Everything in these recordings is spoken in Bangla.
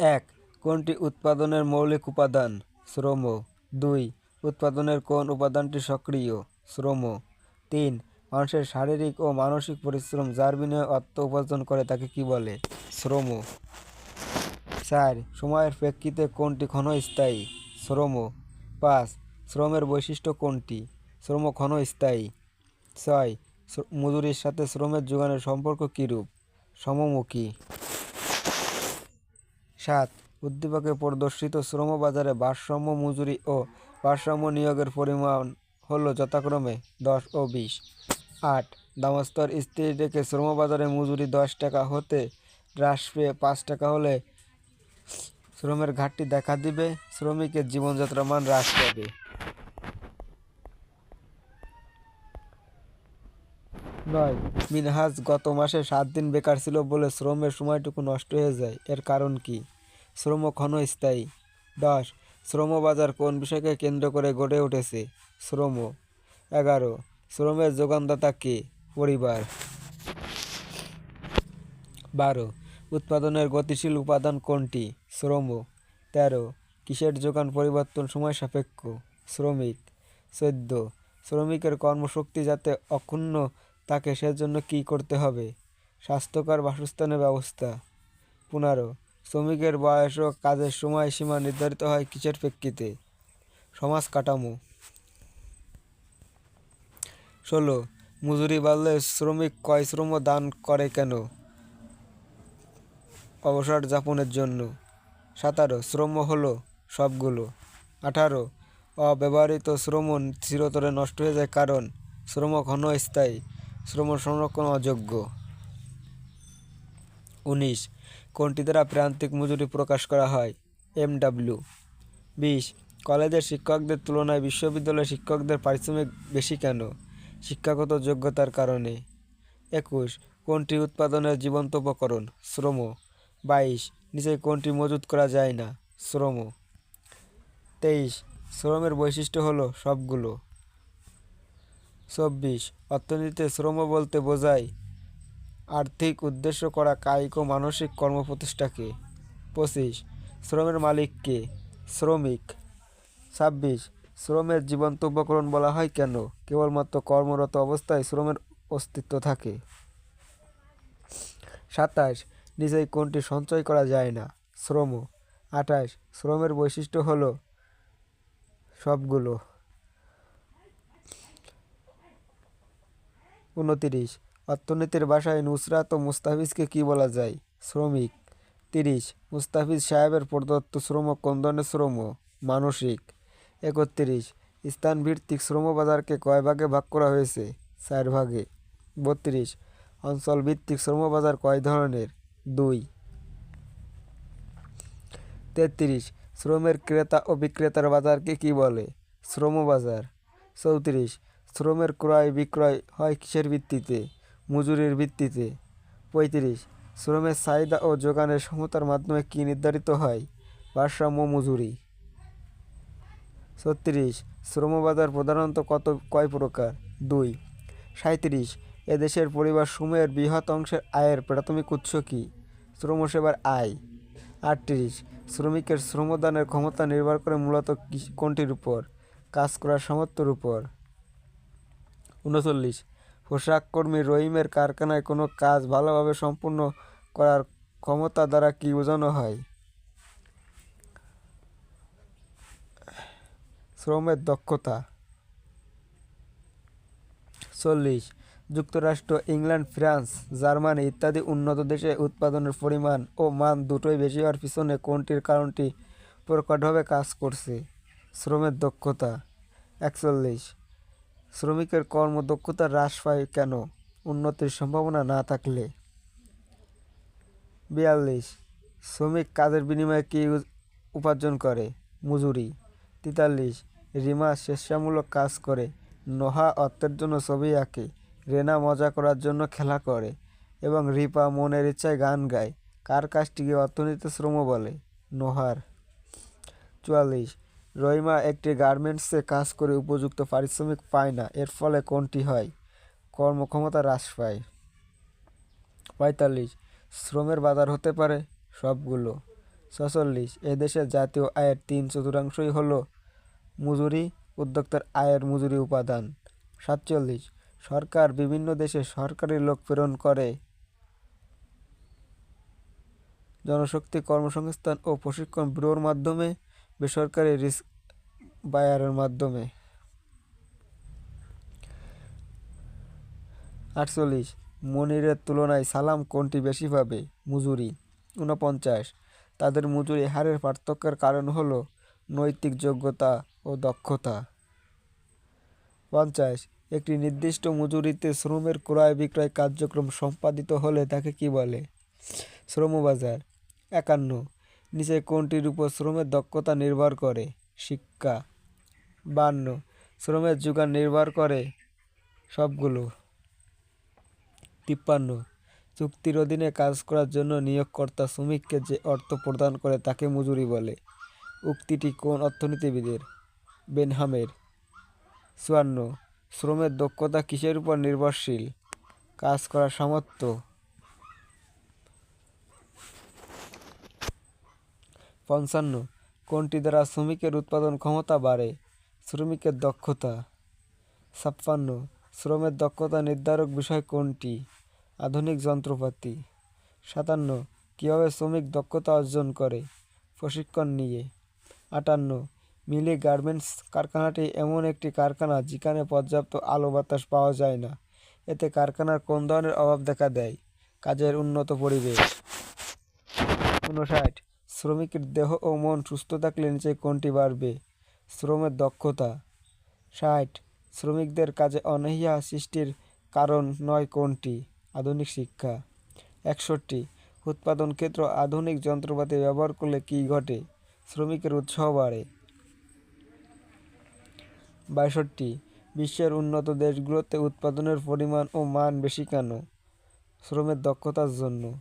এক, কোনটি উৎপাদনের মৌলিক উপাদান? শ্রম। দুই, উৎপাদনের কোন উপাদানটি সক্রিয়? শ্রম। তিন, মানুষের শারীরিক ও মানসিক পরিশ্রম যার বিনিময়ে অর্থ উপার্জন করে তাকে কি বলে? শ্রম। চার, সময়ের প্রেক্ষিতে কোনটি ক্ষণস্থায়ী? শ্রম। পাঁচ, শ্রমের বৈশিষ্ট্য কোনটি? শ্রম ক্ষণস্থায়ী। ছয় মজুরির সাথে শ্রমের যোগানের সম্পর্ক কীরূপ? সমমুখী। সাত, উদ্দীপকে প্রদর্শিত শ্রম বাজারে ভারসাম্য মজুরি ও ভারসাম্য নিয়োগের পরিমাণ হল যথাক্রমে দশ ও বিশ। আট, দামস্তর স্ত্রী ডেকে শ্রমবাজারে মজুরি দশ টাকা হতে হ্রাস পেয়ে পাঁচ টাকা হলে শ্রমের ঘাটতি দেখা দিবে, শ্রমিকের জীবনযাত্রার মান হ্রাস পাবে। নয়। মিনহাজ গত মাসে সাত দিন বেকার ছিল বলে শ্রমের সময়টুকু নষ্ট হয়ে যায়। এর কারণ কি? শ্রম ক্ষণস্থায়ী দশ। শ্রমবাজার কোন বিষয়কে কেন্দ্র করে গড়ে উঠেছে? শ্রম। এগারো। শ্রমের যোগানদাতা কে? পরিবার। বারো। উৎপাদনের গতিশীল উপাদান কোনটি? শ্রম। তেরো। কিসের যোগান পরিবর্তন সময় সাপেক্ষ? শ্রমিক। চোদ্দ। শ্রমিকের কর্মশক্তি যাতে অক্ষুণ্ণ থাকে সেজন্য কী করতে হবে? স্বাস্থ্যকর বাসস্থানের ব্যবস্থা। পনেরো, শ্রমিকের বয়স ও কাজের সময়সীমা নির্ধারিত হয় কিসের প্রেক্ষিতে? সমাজ কাঠামো। ষোলো, মজুরি বাড়লে শ্রমিক কয় শ্রম দান করে কেন? অবসর যাপনের জন্য। সাতারো, শ্রম হলো সবগুলো। আঠারো, অব্যবহৃত শ্রম চিরতরে নষ্ট হয়ে যায় কারণ শ্রম ক্ষণস্থায়ী শ্রম সংরক্ষণ অযোগ্য। উনিশ। কোনটি দ্বারা প্রান্তিক মজুরি প্রকাশ করা হয়? এমডাব্লিউ। বিশ। কলেজের শিক্ষকদের তুলনায় বিশ্ববিদ্যালয়ের শিক্ষকদের পারিশ্রমিক বেশি কেন? শিক্ষাগত যোগ্যতার কারণে। একুশ। কোনটি উৎপাদনের জীবন্ত উপকরণ? শ্রম। বাইশ। নিচে কোনটি মজুত করা যায় না? শ্রম। তেইশ। শ্রমের বৈশিষ্ট্য হলো সবগুলো। চব্বিশ, অর্থনীতিতে শ্রম বলতে বোঝায় আর্থিক উদ্দেশ্য করা কায়িক ও মানসিক কর্মপ্রতিষ্ঠাকে। পঁচিশ, শ্রমের মালিককে, শ্রমিক। ছাব্বিশ, শ্রমের জীবন্ত উপকরণ বলা হয় কেন? কেবলমাত্র কর্মরত অবস্থায় শ্রমের অস্তিত্ব থাকে। সাতাশ, নিজেই কোনটি সঞ্চয় করা যায় না? শ্রম। আঠাশ, শ্রমের বৈশিষ্ট্য হলো সবগুলো। উনতিরিশ। অর্থনীতির ভাষায় নুসরাত ও মুস্তাফিজকে কি বলা যায়? শ্রমিক। তিরিশ। মুস্তাফিজ সাহেবের প্রদত্ত শ্রম কোন ধরনের শ্রম মানসিক। একত্রিশ। স্থানভিত্তিক শ্রমবাজারকে কয় ভাগে ভাগ করা হয়েছে? চার ভাগে। বত্রিশ। অঞ্চলভিত্তিক শ্রমবাজার কয় ধরনের? দুই। তেত্রিশ। শ্রমের ক্রেতা ও বিক্রেতার বাজারকে কি বলে? শ্রমবাজার। চৌত্রিশ। শ্রমের ক্রয় বিক্রয় হয় কিসের ভিত্তিতে? মজুরির ভিত্তিতে। পঁয়ত্রিশ, শ্রমের চাহিদা ও যোগানের সমতার মাধ্যমে কি নির্ধারিত হয়? ভারসাম্য মজুরি। ছত্রিশ, শ্রমবাজার প্রধানত কত, কয় প্রকার? দুই সাঁত্রিশ এদেশের পরিবার সমূহের বৃহৎ অংশের আয়ের প্রাথমিক উৎস কী? শ্রমসেবার আয়। আটত্রিশ, শ্রমিকের শ্রমদানের ক্ষমতা নির্ভর করে মূলত কোনটির উপর? কাজ করার সামর্থ্যের উপর। উনচল্লিশ। পোশাক কর্মী রহিমের কারখানায় কোনো কাজ ভালোভাবে সম্পূর্ণ করার ক্ষমতা দ্বারা কি বোঝানো হয়? শ্রমের দক্ষতা। চল্লিশ। যুক্তরাষ্ট্র, ইংল্যান্ড, ফ্রান্স, জার্মানি ইত্যাদি উন্নত দেশে উৎপাদনের পরিমাণ ও মান দুটোই বেশি হওয়ার পিছনে কোনটির কারণটি প্রকটভাবে কাজ করছে? শ্রমের দক্ষতা। একচল্লিশ। শ্রমিকের কর্মদক্ষতা হ্রাস পায় কেন? উন্নতির সম্ভাবনা না থাকলে। বিয়াল্লিশ। শ্রমিক কাজের বিনিময়ে কী উপার্জন করে? মজুরি। তেতাল্লিশ। রিমা স্বেচ্ছামূলক কাজ করে। নোহা অর্থের জন্য ছবি আঁকে। রেনা মজা করার জন্য খেলা করে। এবং রিপা মনের ইচ্ছায় গান গায়। কার কাজটিকে অর্থনীতি শ্রম বলে? নোহার। চুয়াল্লিশ। রহিমা একটি গার্মেন্টসে কাজ করে উপযুক্ত পারিশ্রমিক পায় না। এর ফলে কোনটি হয়? কর্মক্ষমতা হ্রাস পায়। পঁয়তাল্লিশ, শ্রমের বাজার হতে পারে সবগুলো। ছচল্লিশ, এদেশের জাতীয় আয়ের তিন চতুর্থাংশই হল মজুরি, উদ্যোক্তার আয়ের মজুরি উপাদান। সাতচল্লিশ, সরকার বিভিন্ন দেশে সরকারি লোক প্রেরণ করে। জনশক্তি কর্মসংস্থান ও প্রশিক্ষণ ব্যুরোর মাধ্যমে বেসরকারি রিস্ক বায়ারের মাধ্যমে। আটচল্লিশ, মনিরের তুলনায় সালাম কোনটি বেশি পাবে? মজুরি, ঊনপঞ্চাশ। তাদের মজুরি হারের পার্থক্যের কারণ হলো নৈতিক যোগ্যতা ও দক্ষতা। পঞ্চাশ, একটি নির্দিষ্ট মজুরিতে শ্রমের ক্রয় বিক্রয় কার্যক্রম সম্পাদিত হলে তাকে কি বলে? শ্রমবাজার, একান্ন। নিচে কোনটির উপর শ্রমের দক্ষতা নির্ভর করে? শিক্ষা। বান্ন। শ্রমের যোগান নির্ভর করে সবগুলো। তিপ্পান্ন। চুক্তির অধীনে কাজ করার জন্য নিয়োগকর্তা শ্রমিককে যে অর্থ প্রদান করে তাকে মজুরি বলে। উক্তিটি কোন অর্থনীতিবিদের? বেনহামের। চুয়ান্ন। শ্রমের দক্ষতা কিসের উপর নির্ভরশীল? কাজ করার সামর্থ্য। পঞ্চান্ন। কোনটি দ্বারা শ্রমিকের উৎপাদন ক্ষমতা বাড়ে? শ্রমিকের দক্ষতা। ছাপ্পান্ন। শ্রমের দক্ষতা নির্ধারক বিষয় কোনটি? আধুনিক যন্ত্রপাতি। সাতান্ন। কীভাবে শ্রমিক দক্ষতা অর্জন করে? প্রশিক্ষণ নিয়ে। আটান্ন। মিলি গার্মেন্টস কারখানাটি এমন একটি কারখানা যেখানে পর্যাপ্ত আলো বাতাস পাওয়া যায় না। এতে কারখানার কোন ধরনের অভাব দেখা দেয়? কাজের উন্নত পরিবেশ। উনষাট শ্রমিকের দেহ ও মন সুস্থ থাকলে নিচে কোনটি বাড়বে। শ্রমের দক্ষতা। ষাট। শ্রমিকদের কাজে অনীহা সৃষ্টির কারণ নয় কোনটি আধুনিক শিক্ষা। একষট্টি। উৎপাদন ক্ষেত্র আধুনিক যন্ত্রপাতি ব্যবহার করলে কী ঘটে? শ্রমিকের উৎসাহ বাড়ে। বাষট্টি বিশ্বের উন্নত দেশগুলোতে উৎপাদনের পরিমাণ ও মান বেশি কেন? শ্রমের দক্ষতার জন্য।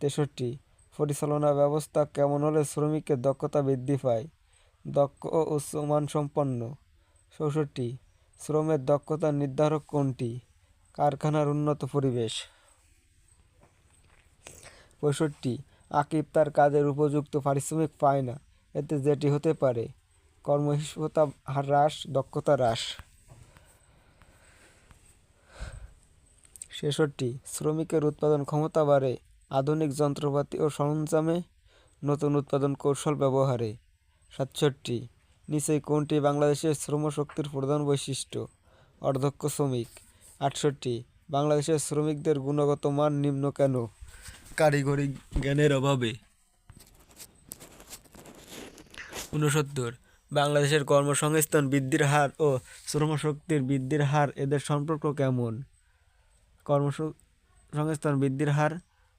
তেষট্টি। পরিচালনা ব্যবস্থা কেমন হলে শ্রমিকের দক্ষতা বৃদ্ধি পায়? দক্ষ ও উচ্চমান সম্পন্ন চৌষট্টি। শ্রমের দক্ষতা নির্ধারক কোনটি? কারখানার উন্নত পরিবেশ। পঁয়ষট্টি। আকিব তার কাজের উপযুক্ত পারিশ্রমিক পায় না। এতে যেটি হতে পারে কর্মহিষ্ণুতা হ্রাস, দক্ষতা হ্রাস। ছেষট্টি। শ্রমিকের উৎপাদন ক্ষমতা বাড়ে। আধুনিক যন্ত্রপাতি ও সরঞ্জামে নতুন উৎপাদন কৌশল ব্যবহারে। সাতষট্টি, নিচে কোনটি বাংলাদেশের শ্রমশক্তির প্রধান বৈশিষ্ট্য? অর্ধক্ষ শ্রমিক। আটষট্টি, বাংলাদেশের শ্রমিকদের গুণগত মান নিম্ন কেন? কারিগরি জ্ঞানের অভাবে। ঊনসত্তর, বাংলাদেশের কর্মসংস্থান বৃদ্ধির হার ও শ্রমশক্তির বৃদ্ধির হার এদের সম্পর্ক কেমন? কর্মসংস্থান বৃদ্ধির হার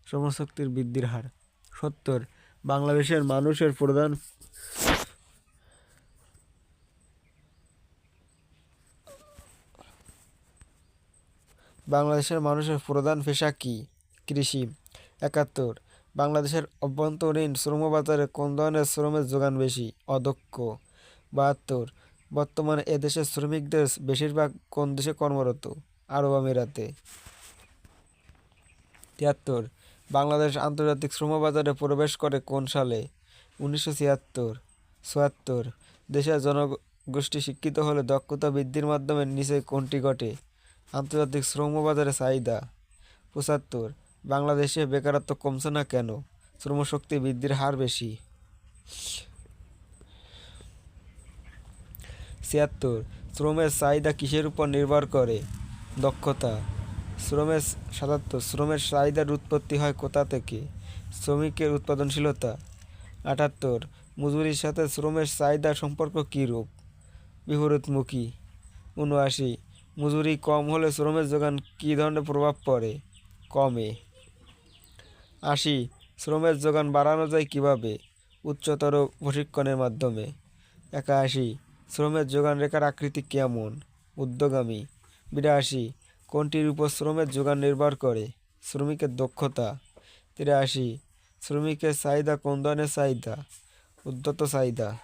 শ্রমশক্তির বৃদ্ধির হার। সত্তর, বাংলাদেশের মানুষের প্রধান বাংলাদেশের মানুষের প্রধান পেশা কি? কৃষি। একাত্তর, বাংলাদেশের অভ্যন্তরীণ শ্রমবাজারে কোন ধরনের শ্রমের যোগান বেশি? অদক্ষ। বাহাত্তর, বর্তমানে এদেশের শ্রমিকদের বেশিরভাগ কোন দেশে কর্মরত? আরব আমিরাতে। তিয়াত্তর বাংলাদেশ আন্তর্জাতিক শ্রমবাজারে প্রবেশ করে কোন সালে? উনিশশো ছিয়াত্তর চুয়াত্তর দেশের জনগোষ্ঠী শিক্ষিত হলে দক্ষতা বৃদ্ধির মাধ্যমে নিচে কোনটি ঘটে? আন্তর্জাতিক শ্রমবাজারে চাহিদা, পঁচাত্তর, বাংলাদেশে বেকারত্ব কমছে না কেন? শ্রমশক্তি বৃদ্ধির হার বেশি। ছিয়াত্তর, শ্রমের চাহিদা কিসের উপর নির্ভর করে? দক্ষতা শ্রমের সাতাত্তর শ্রমের চাহিদার উৎপত্তি হয় কোথা থেকে? শ্রমিকের উৎপাদনশীলতা। আটাত্তর, মজুরির সাথে শ্রমের চাহিদা সম্পর্ক কীরূপ? বিপরীতমুখী। উনআশি, মজুরি কম হলে শ্রমের যোগান কী ধরনের প্রভাব পড়ে? কমে। আশি, শ্রমের যোগান বাড়ানো যায় কীভাবে? উচ্চতর প্রশিক্ষণের মাধ্যমে। একাশি, শ্রমের যোগান রেখার আকৃতি কেমন? উদ্যোগামী। বিরাশি কোনটির উপর শ্রমের যোগান নির্ভর করে? শ্রমিকের দক্ষতা, তিরাশি। শ্রমিকের চাহিদা কোন ধরনের চাহিদা? উদ্যত চাহিদা,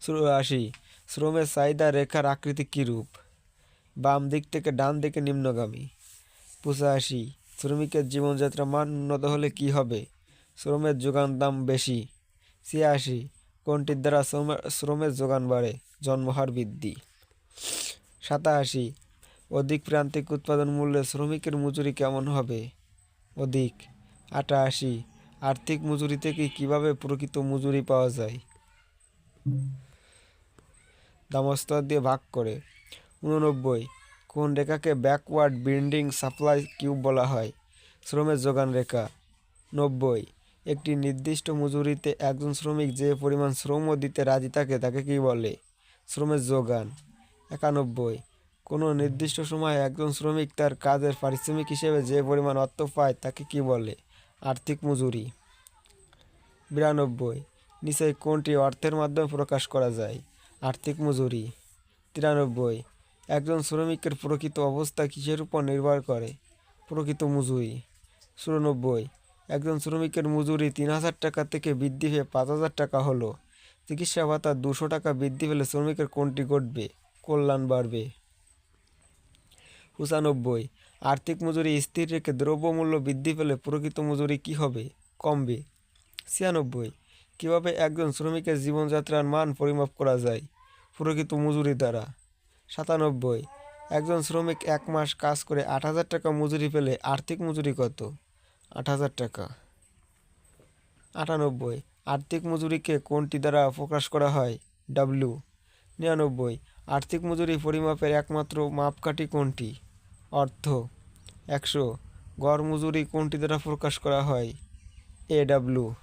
চুরাশি। শ্রমের চাহিদা রেখার আকৃতি কীরূপ বাম দিক থেকে ডান দিকে নিম্নগামী। পঁচাশি। শ্রমিকের জীবনযাত্রা মান উন্নত হলে কী হবে? শ্রমের যোগান দাম বেশি। ছিয়াশি। কোনটির দ্বারা শ্রম- শ্রমের যোগান বাড়ে? জন্মহার বৃদ্ধি। সাতাশি। অধিক প্রান্তিক উৎপাদন মূল্যে শ্রমিকের মজুরি কেমন হবে? অধিক। আটাশি। আর্থিক মজুরি থেকে কীভাবে প্রকৃত মজুরি পাওয়া যায়? দামস্তর দিয়ে ভাগ করে। উননব্বই কোন রেখাকে ব্যাকওয়ার্ড বিন্ডিং সাপ্লাই কিউব বলা হয়? শ্রমের যোগান রেখা। নব্বই। একটি নির্দিষ্ট মজুরিতে একজন শ্রমিক যে পরিমাণ শ্রমও দিতে রাজি থাকে, তাকে কি বলে? শ্রমের যোগান। একানব্বই। কোনো নির্দিষ্ট সময়ে একজন শ্রমিক তার কাজের পারিশ্রমিক হিসেবে যে পরিমাণ অর্থ পায় তাকে কি বলে? আর্থিক মজুরি। বিরানব্বই। নিচে কোনটি অর্থের মাধ্যমে প্রকাশ করা যায়? আর্থিক মজুরি। তিরানব্বই। একজন শ্রমিকের প্রকৃত অবস্থা কিসের উপর নির্ভর করে? প্রকৃত মজুরি। চুরানব্বই। একজন শ্রমিকের মজুরি তিন হাজার টাকা থেকে বৃদ্ধি হয়ে পাঁচ হাজার টাকা হলো। চিকিৎসা ভাতা দুশো টাকা বৃদ্ধি পেলে শ্রমিকের কোনটি ঘটবে? কল্যাণ বাড়বে। পঁচানব্বই, আর্থিক মজুরি স্থির রেখে দ্রব্যমূল্য বৃদ্ধি পেলে প্রকৃত মজুরি কী হবে? কমবে। ছিয়ানব্বই, কীভাবে একজন শ্রমিকের জীবনযাত্রার মান পরিমাপ করা যায়? প্রকৃত মজুরি দ্বারা। সাতানব্বই, একজন শ্রমিক এক মাস কাজ করে আট হাজার টাকা মজুরি পেলে আর্থিক মজুরি কত? আট হাজার টাকা। আটানব্বই, আর্থিক মজুরিকে কোনটি দ্বারা প্রকাশ করা হয়? ডাব্লিউ। নিরানব্বই আর্থিক মজুরি পরিমাপের একমাত্র মাপকাঠি কোনটি? অর্থ একশো। গড় মজুরি কোনটি দ্বারা প্রকাশ করা হয়? এ ডাব্লিউ